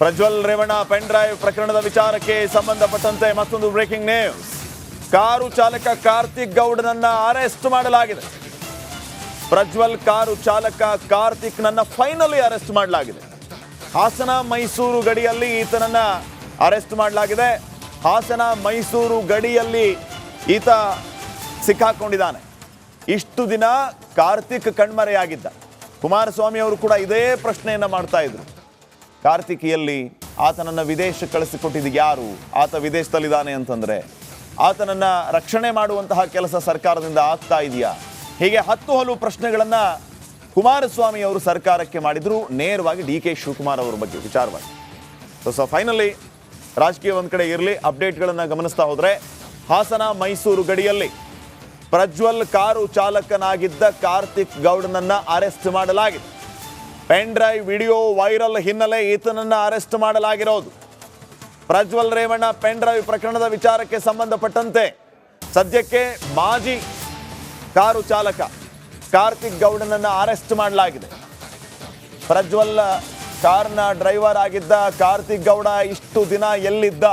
Prajwal Revanna, pen drive ಪ್ರಕರಣದ ವಿಚಾರಕ್ಕೆ ಸಂಬಂಧಪಟ್ಟಂತೆ ಮತ್ತೊಂದು ಬ್ರೇಕಿಂಗ್ ನ್ಯೂಸ್. ಕಾರು ಚಾಲಕ ಕಾರ್ತಿಕ್ ಗೌಡನನ್ನ ಅರೆಸ್ಟ್ ಮಾಡಲಾಗಿದೆ. ಪ್ರಜ್ವಲ್ ಕಾರು ಚಾಲಕ ಕಾರ್ತಿಕ್ ನನ್ನ ಫೈನಲಿ ಅರೆಸ್ಟ್ ಮಾಡಲಾಗಿದೆ. ಹಾಸನ ಮೈಸೂರು ಗಡಿಯಲ್ಲಿ ಈತನನ್ನ ಅರೆಸ್ಟ್ ಮಾಡಲಾಗಿದೆ. ಹಾಸನ ಮೈಸೂರು ಗಡಿಯಲ್ಲಿ ಈತ ಸಿಕ್ಕಾಕೊಂಡಿದ್ದಾನೆ. ಇಷ್ಟು ದಿನ ಕಾರ್ತಿಕ್ ಕಣ್ಮರೆಯಾಗಿದ್ದ. ಕುಮಾರಸ್ವಾಮಿ ಅವರು ಕೂಡ ಇದೇ ಪ್ರಶ್ನೆಯನ್ನು ಮಾಡ್ತಾ ಇದ್ರು. ಕಾರ್ತಿಕ್ ಆತನನ್ನು ಆತನನ್ನ ವಿದೇಶಕ್ಕೆ ಕಳಿಸಿಕೊಟ್ಟಿದ್ದು ಯಾರು? ಆತ ವಿದೇಶದಲ್ಲಿದ್ದಾನೆ ಅಂತಂದರೆ, ಆತನನ್ನು ರಕ್ಷಣೆ ಮಾಡುವಂತಹ ಕೆಲಸ ಸರ್ಕಾರದಿಂದ ಆಗ್ತಾ ಇದೆಯಾ? ಹೀಗೆ ಹತ್ತು ಹಲವು ಪ್ರಶ್ನೆಗಳನ್ನು ಕುಮಾರಸ್ವಾಮಿ ಅವರು ಸರ್ಕಾರಕ್ಕೆ ಮಾಡಿದ್ರು. ನೇರವಾಗಿ ಡಿ ಕೆ ಶಿವಕುಮಾರ್ ಅವರ ಬಗ್ಗೆ ವಿಚಾರವಾಗಿ. ಸೊ ಸೊ ಫೈನಲಿ ರಾಜಕೀಯ ಒಂದು ಕಡೆ ಇರಲಿ ಅಪ್ಡೇಟ್ಗಳನ್ನು ಗಮನಿಸ್ತಾ ಹೋದರೆ, ಹಾಸನ ಮೈಸೂರು ಗಡಿಯಲ್ಲಿ ಪ್ರಜ್ವಲ್ ಕಾರು ಚಾಲಕನಾಗಿದ್ದ ಕಾರ್ತಿಕ್ ಗೌಡನನ್ನು ಅರೆಸ್ಟ್ ಮಾಡಲಾಗಿದೆ. ಪೆನ್ ಡ್ರೈವ್ ವಿಡಿಯೋ ವೈರಲ್ ಹಿನ್ನೆಲೆ ಈತನನ್ನು ಅರೆಸ್ಟ್ ಮಾಡಲಾಗಿರೋದು. ಪ್ರಜ್ವಲ್ ರೇವಣ್ಣ ಪೆನ್ ಡ್ರೈವ್ ಪ್ರಕರಣದ ವಿಚಾರಕ್ಕೆ ಸಂಬಂಧಪಟ್ಟಂತೆ ಸದ್ಯಕ್ಕೆ ಮಾಜಿ ಕಾರು ಚಾಲಕ ಕಾರ್ತಿಕ್ ಗೌಡನನ್ನು ಅರೆಸ್ಟ್ ಮಾಡಲಾಗಿದೆ. ಪ್ರಜ್ವಲ್ ಕಾರ್ನ ಡ್ರೈವರ್ ಆಗಿದ್ದ ಕಾರ್ತಿಕ್ ಗೌಡ ಇಷ್ಟು ದಿನ ಎಲ್ಲಿದ್ದ?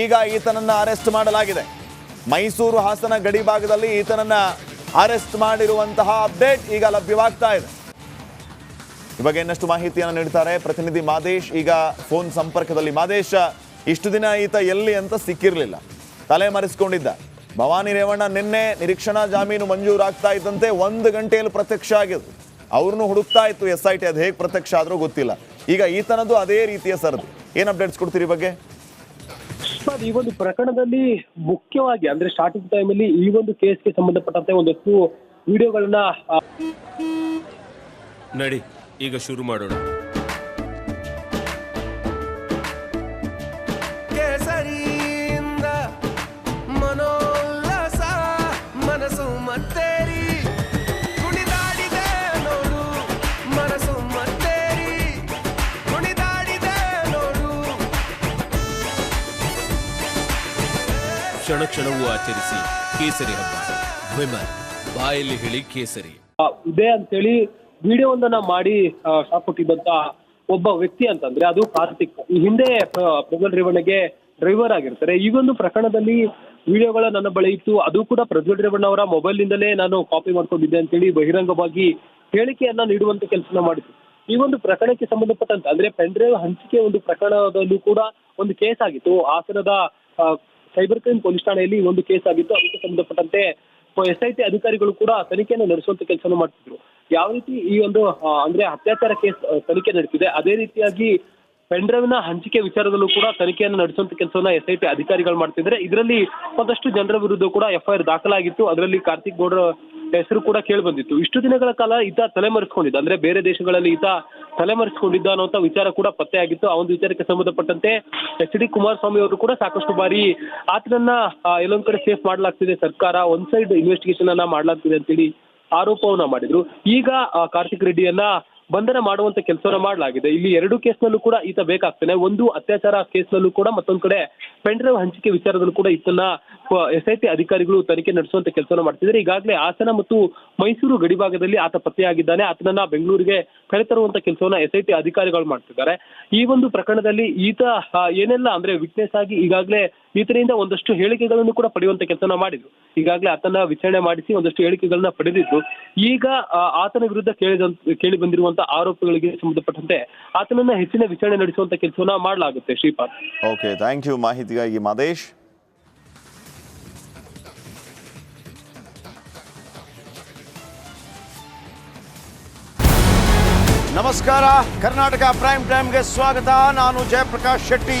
ಈಗ ಈತನನ್ನು ಅರೆಸ್ಟ್ ಮಾಡಲಾಗಿದೆ. ಮೈಸೂರು ಹಾಸನ ಗಡಿ ಭಾಗದಲ್ಲಿ ಈತನನ್ನು ಅರೆಸ್ಟ್ ಮಾಡಿರುವಂತಹ ಅಪ್ಡೇಟ್ ಈಗ ಲಭ್ಯವಾಗ್ತಾ ಇದೆ. ಈ ಬಗ್ಗೆ ಇನ್ನಷ್ಟು ಮಾಹಿತಿಯನ್ನು ನೀಡ್ತಾರೆ ಪ್ರತಿನಿಧಿ ಮಾದೇಶ್. ಈಗ ಫೋನ್ ಸಂಪರ್ಕದಲ್ಲಿ ಮಾದೇಶ್ ಇಷ್ಟು ದಿನ ಈತ ಎಲ್ಲಿ ಅಂತ ಸಿಕ್ಕಿರಲಿಲ್ಲ. ತಲೆ ಮರೆಸ್ಕೊಂಡಿದ್ದ. ಭವಾನಿ ರೇವಣ್ಣ ನಿನ್ನೆ ನಿರೀಕ್ಷಣಾ ಜಾಮೀನು ಮಂಜೂರಾಗ್ತಾ ಇದ್ದಂತೆ ಒಂದು ಗಂಟೆಯಲ್ಲಿ ಪ್ರತ್ಯಕ್ಷ ಆಗಿದ್ರು ಅವ್ರನ್ನು ಹುಡುಕ್ತಾ ಇತ್ತು ಎಸ್ ಐ ಟಿ ಅದು ಹೇಗೆ ಪ್ರತ್ಯಕ್ಷ ಆದರೂ ಗೊತ್ತಿಲ್ಲ. ಈಗ ಈತನದು ಅದೇ ರೀತಿಯ ಸರದು. ಏನು ಅಪ್ಡೇಟ್ಸ್ ಕೊಡ್ತೀರಿ ಈ ಬಗ್ಗೆ? ಸರ್, ಈ ಒಂದು ಪ್ರಕರಣದಲ್ಲಿ ಮುಖ್ಯವಾಗಿ ಅಂದ್ರೆ ಸ್ಟಾರ್ಟಿಂಗ್ ಟೈಮ್ ಅಲ್ಲಿ ಈ ಒಂದು ಕೇಸ್ಗೆ ಸಂಬಂಧಪಟ್ಟಂತೆ ಒಂದಷ್ಟು ವಿಡಿಯೋಗಳನ್ನ ನಡಿ. ಈಗ ಶುರು ಮಾಡೋಣ. ಕೇಸರಿಯಿಂದ ಮನೋಲ್ಲಸ ಮನಸ್ಸು ಮತ್ತೇರಿ. ಕುಣಿದಾಡಿದೆ ನೋಡು ಮನಸ್ಸು ಮತ್ತೇರಿ. ಕುಣಿದಾಡಿದೆ ನೋಡು. ಕ್ಷಣ ಕ್ಷಣವೂ ಆಚರಿಸಿ ಕೇಸರಿ ಹಬ್ಬ. ವಿಮಲ್ ಬಾಯಲ್ಲಿ ಹೇಳಿ ಕೇಸರಿ. ಇದೆ ಅಂತೇಳಿ ವಿಡಿಯೋವೊಂದನ್ನ ಮಾಡಿ ಆ, ಶಾಕ್ ಕೊಟ್ಟಿದ್ದಂತ ಒಬ್ಬ ವ್ಯಕ್ತಿ ಅಂತಂದ್ರೆ ಅದು ಕಾರ್ತಿಕ್. ಈ ಹಿಂದೆ ಪ್ರಜ್ವಲ್ ರೇವಣ್ಣಗೆ ಡ್ರೈವರ್ ಆಗಿರ್ತಾರೆ. ಈ ಒಂದು ಪ್ರಕರಣದಲ್ಲಿ ವಿಡಿಯೋಗಳ ನನ್ನ ಬಳಿ ಇತ್ತು. ಅದು ಕೂಡ ಪ್ರಜ್ವಲ್ ರೇವಣ್ಣ ಅವರ ಮೊಬೈಲ್ ನಿಂದಲೇ ನಾನು ಕಾಪಿ ಮಾಡ್ಕೊಂಡಿದ್ದೆ ಅಂತೇಳಿ ಬಹಿರಂಗವಾಗಿ ಹೇಳಿಕೆಯನ್ನ ನೀಡುವಂತ ಕೆಲಸ ಮಾಡಿತು ಈ ಒಂದು ಪ್ರಕರಣಕ್ಕೆ ಸಂಬಂಧಪಟ್ಟಂತೆ ಅಂದ್ರೆ ಪೆಂಡ್ರೈವ್ ಹಂಚಿಕೆ ಒಂದು ಪ್ರಕರಣದಲ್ಲೂ ಕೂಡ ಒಂದು ಕೇಸ್ ಆಗಿತ್ತು. ಹಾಸನದ ಸೈಬರ್ ಕ್ರೈಮ್ ಪೊಲೀಸ್ ಠಾಣೆಯಲ್ಲಿ ಒಂದು ಕೇಸ್ ಆಗಿತ್ತು. ಅದಕ್ಕೆ ಸಂಬಂಧಪಟ್ಟಂತೆ ಎಸ್ ಐ ಟಿ ಅಧಿಕಾರಿಗಳು ಕೂಡ ತನಿಖೆಯನ್ನು ನಡೆಸುವಂತ ಕೆಲಸ ಮಾಡ್ತಿದ್ರು. ಯಾವ ರೀತಿ ಈ ಒಂದು ಅಂದ್ರೆ ಅತ್ಯಾಚಾರ ಕೇಸ್ ತನಿಖೆ ನಡೀತಿದೆ, ಅದೇ ರೀತಿಯಾಗಿ ಪೆಂಡ್ರವಿನ ಹಂಚಿಕೆ ವಿಚಾರದಲ್ಲೂ ಕೂಡ ತನಿಖೆಯನ್ನು ನಡೆಸುವಂತ ಕೆಲಸವನ್ನ ಎಸ್ ಐ ಅಧಿಕಾರಿಗಳು ಮಾಡ್ತಿದ್ರೆ ಇದರಲ್ಲಿ ಒಂದಷ್ಟು ಜನರ ವಿರುದ್ಧ ಕೂಡ ಎಫ್ಐಆರ್ ದಾಖಲಾಗಿತ್ತು. ಅದರಲ್ಲಿ ಕಾರ್ತಿಕ್ ಗೌಡ್ರ ಹೆಸರು ಕೂಡ ಕೇಳಿ ಬಂದಿತ್ತು ಇಷ್ಟು ದಿನಗಳ ಕಾಲ ಈತ ತಲೆಮರೆಸ್ಕೊಂಡಿದ್ದ, ಅಂದ್ರೆ ಬೇರೆ ದೇಶಗಳಲ್ಲಿ ಈತ ತಲೆಮರೆಸ್ಕೊಂಡಿದ್ದ ಅನ್ನುವಂತ ವಿಚಾರ ಕೂಡ ಪತ್ತೆ ಆಗಿತ್ತು ಆ ಒಂದು ವಿಚಾರಕ್ಕೆ ಸಂಬಂಧಪಟ್ಟಂತೆ ಎಚ್ ಡಿ ಕುಮಾರಸ್ವಾಮಿ ಅವರು ಕೂಡ ಸಾಕಷ್ಟು ಬಾರಿ, ಆತನನ್ನ ಎಲ್ಲೊಂದ್ ಕಡೆ ಸೇಫ್ ಮಾಡಲಾಗ್ತಿದೆ ಸರ್ಕಾರ, ಒಂದ್ ಸೈಡ್ ಇನ್ವೆಸ್ಟಿಗೇಷನ್ ಅನ್ನ ಮಾಡಲಾಗ್ತಿದೆ ಅಂತೇಳಿ ಆರೋಪವನ್ನ ಮಾಡಿದ್ರು. ಈಗ ಕಾರ್ತಿಕ್ ರೆಡ್ಡಿಯನ್ನ ಬಂಧನ ಮಾಡುವಂತ ಕೆಲಸವನ್ನ ಮಾಡಲಾಗಿದೆ. ಇಲ್ಲಿ ಎರಡು ಕೇಸ್ನಲ್ಲೂ ಕೂಡ ಈತ ಬೇಕಾಗ್ತಾನೆ. ಒಂದು ಅತ್ಯಾಚಾರ ಕೇಸ್ನಲ್ಲೂ ಕೂಡ ಮತ್ತೊಂದ್ ಕಡೆ ಪೆಂಡ್ರೈವ್ ಹಂಚಿಕೆ ವಿಚಾರದಲ್ಲೂ ಕೂಡ ಈತನ್ನ ಎಸ್ಐಟಿ ಅಧಿಕಾರಿಗಳು ತನಿಖೆ ನಡೆಸುವಂತ ಕೆಲಸವನ್ನ ಮಾಡ್ತಿದ್ದಾರೆ. ಈಗಾಗಲೇ ಹಾಸನ ಮತ್ತು ಮೈಸೂರು ಗಡಿಭಾಗದಲ್ಲಿ ಆತ ಪತ್ತೆಯಾಗಿದ್ದಾನೆ. ಆತನನ್ನ ಬೆಂಗಳೂರಿಗೆ ಕರೆತರುವಂತ ಕೆಲಸವನ್ನ ಎಸ್ಐಟಿ ಅಧಿಕಾರಿಗಳು ಮಾಡ್ತಿದ್ದಾರೆ. ಈ ಒಂದು ಪ್ರಕರಣದಲ್ಲಿ ಈತ ಏನೆಲ್ಲ ಅಂದ್ರೆ ವಿಟ್ನೆಸ್ ಆಗಿ ಈಗಾಗಲೇ ಈತನಿಂದ ಒಂದಷ್ಟು ಹೇಳಿಕೆಗಳನ್ನು ಕೂಡ ಪಡೆಯುವಂತ ಕೆಲಸನ ಮಾಡಿದ್ರು. ಈಗಾಗಲೇ ಆತನ ವಿಚಾರಣೆ ಮಾಡಿಸಿ ಒಂದಷ್ಟು ಹೇಳಿಕೆಗಳನ್ನ ಪಡೆದಿದ್ದು ಈಗ ಆತನ ವಿರುದ್ಧ ಕೇಳಿದ ಕೇಳಿ ಬಂದಿರುವಂತಹ ಆರೋಪಗಳಿಗೆ ಸಂಬಂಧಪಟ್ಟಂತೆ ಆತನನ್ನ ಹೆಚ್ಚಿನ ವಿಚಾರಣೆ ನಡೆಸುವಂತ ಕೆಲಸವನ್ನ ಮಾಡಲಾಗುತ್ತೆ ಶ್ರೀಪಾದ್. ಓಕೆ ಥ್ಯಾಂಕ್ ಯು ಮಾಹಿತಿಗಾಗಿ ಮಾದೇಶ್. ನಮಸ್ಕಾರ. ಕರ್ನಾಟಕ ಪ್ರೈಮ್ ಟೈಮ್ಗೆ ಸ್ವಾಗತ. ನಾನು ಜಯಪ್ರಕಾಶ್ ಶೆಟ್ಟಿ.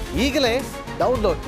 ಈಗಲೇ ಡೌನ್ಲೋಡ್